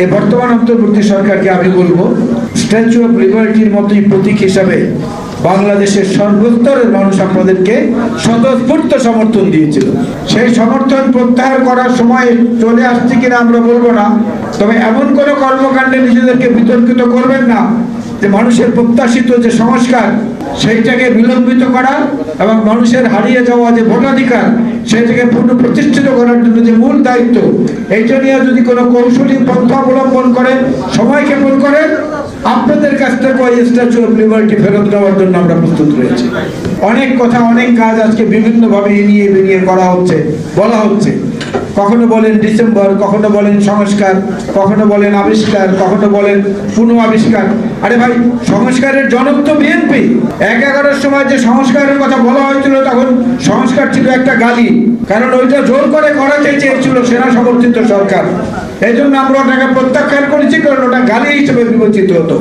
এই বর্তমান অন্তর্বর্তী সরকারকে আমি বলব স্ট্যাচু অফ লিবার্টির মতোই প্রতীক হিসাবে বাংলাদেশের সর্বস্তরের মানুষ আপনাদেরকে স্বতঃস্ফূর্ত সমর্থন দিয়েছিল। সেই সমর্থন প্রত্যাহার করার সময় চলে আসছে কিনা আমরা বলব না, তবে এমন কোনো কর্মকাণ্ডে নিজেদেরকে বিতর্কিত করবেন না যে মানুষের প্রত্যাশিত যে সংস্কার, সেইটাকে বিলম্বিত করা এবং মানুষের হারিয়ে যাওয়া যে ভোটাধিকার সেটাকে পুনঃপ্রতিষ্ঠিত করার জন্য যে মূল দায়িত্ব এইটা জন্য যদি কোনো কৌশলী পন্থা অবলম্বন করেন সময় ক্ষেপণ করেন, আপনাদের কাছ থেকে ওই স্ট্যাচু অফ লিবার্টি ফেরত দেওয়ার জন্য আমরা প্রস্তুত রয়েছি। অনেক কথা, অনেক কাজ আজকে বিভিন্নভাবে এনিয়ে বেরিয়ে করা হচ্ছে, বলা হচ্ছে। কখনো বলেন ডিসেম্বর, কখনো বলেন সংস্কার, কখনো বলেন আবিষ্কার, কখনো বলেন পুনঃ আবিষ্কার আরে ভাই, সংস্কারের জনক তো বিএনপি। এক এগারোর সময় যে সংস্কারের কথা বলা হয়েছিল, তখন সংস্কার ছিল একটা গালি। কারণ ওইটা জোর করে করাতে চেয়েছিল, সেনা সমর্থিত সরকার। এই জন্য আমরা ওটাকে প্রত্যাখ্যান করেছি, কারণ ওটা গালি হিসেবে বিবেচিত হতো।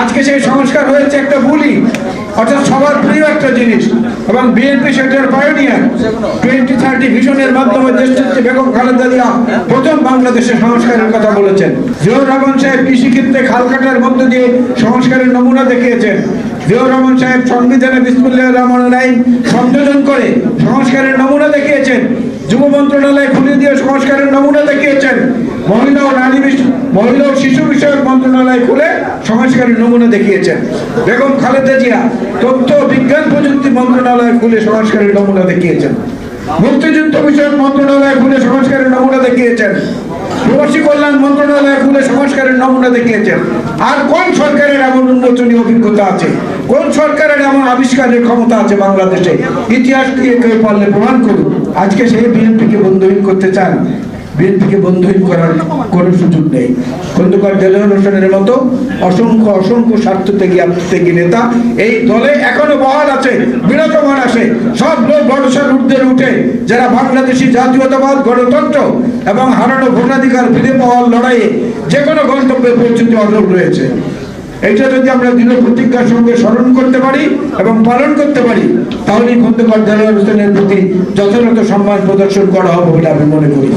আজকে সেই সংস্কার হয়েছে একটা ভুলই অর্থাৎ সবার প্রিয় একটা জিনিস। এবং বিএনপি সেটার পায়োনিয়ার থার্টি ভিশনের মাধ্যমে দেশটিতে বেগম খালেদা জিয়া প্রথম বাংলাদেশে সংস্কারের কথা বলেছেন। জিয়র রহমান সাহেব কৃষিক্ষেত্রে খাল কাটার মধ্য দিয়ে সংস্কারের নমুনা দেখিয়েছেন। জিয়র রহমান সাহেব সংবিধানে বিসমুল্লাহ রহমান আইন সংযোজন করে সংস্কারের নমুনা দেখিয়েছেন। যুব মন্ত্রণালয় খুলে দিয়ে সংস্কারের নমুনা দেখিয়েছেন। মহিলা ও নারী মহিলা ও শিশু বিষয়ক মন্ত্রণালয় খুলে সংস্কারের নমুনা দেখিয়েছেন। বেগম খালেদা জিয়া তথ্য বিজ্ঞান প্রযুক্তি মন্ত্রণালয় খুলে সংস্কারের নমুনা দেখিয়েছেন। মুক্তিযুদ্ধ বিষয়ক মন্ত্রণালয় খুলে সংস্কারের নমুনা দেখিয়েছেন। প্রবাসী কল্যাণ মন্ত্রণালয় খুলে সংস্কারের নমুনা দেখিয়েছেন। আর কোন সরকারের এমন উন্মোচনী অভিজ্ঞতা আছে? কোন সরকারের এমন আবিষ্কারের ক্ষমতা আছে বাংলাদেশে? ইতিহাস দিয়ে কেউ পারলে প্রমাণ করুন। আজকে সেই বিএনপিকে বন্ধহীন করতে চান বিএনপিকে বন্ধহীন করার কোনো সুযোগ নেই। খন্দকার হোসেনের মতো অসংখ্য অসংখ্য স্বার্থত্যাগী, আত্মত্যাগী নেতা এই দলে এখনও বহাল আছে, বিরাজমান আছে। সব লোক উঠে যারা বাংলাদেশি জাতীয়তাবাদ, গণতন্ত্র এবং হারানো ভোটাধিকার ফিরে পাওয়ার লড়াইয়ে যে কোনো গন্তব্যে পৌঁছতে অটল রয়েছে এটা যদি আমরা দৃঢ় প্রতিজ্ঞার সঙ্গে স্মরণ করতে পারি এবং পালন করতে পারি, তাহলেই খন্দকার দেলোয়ার হোসেনের প্রতি যথাযথ সম্মান প্রদর্শন করা হবে বলে আমি মনে করি।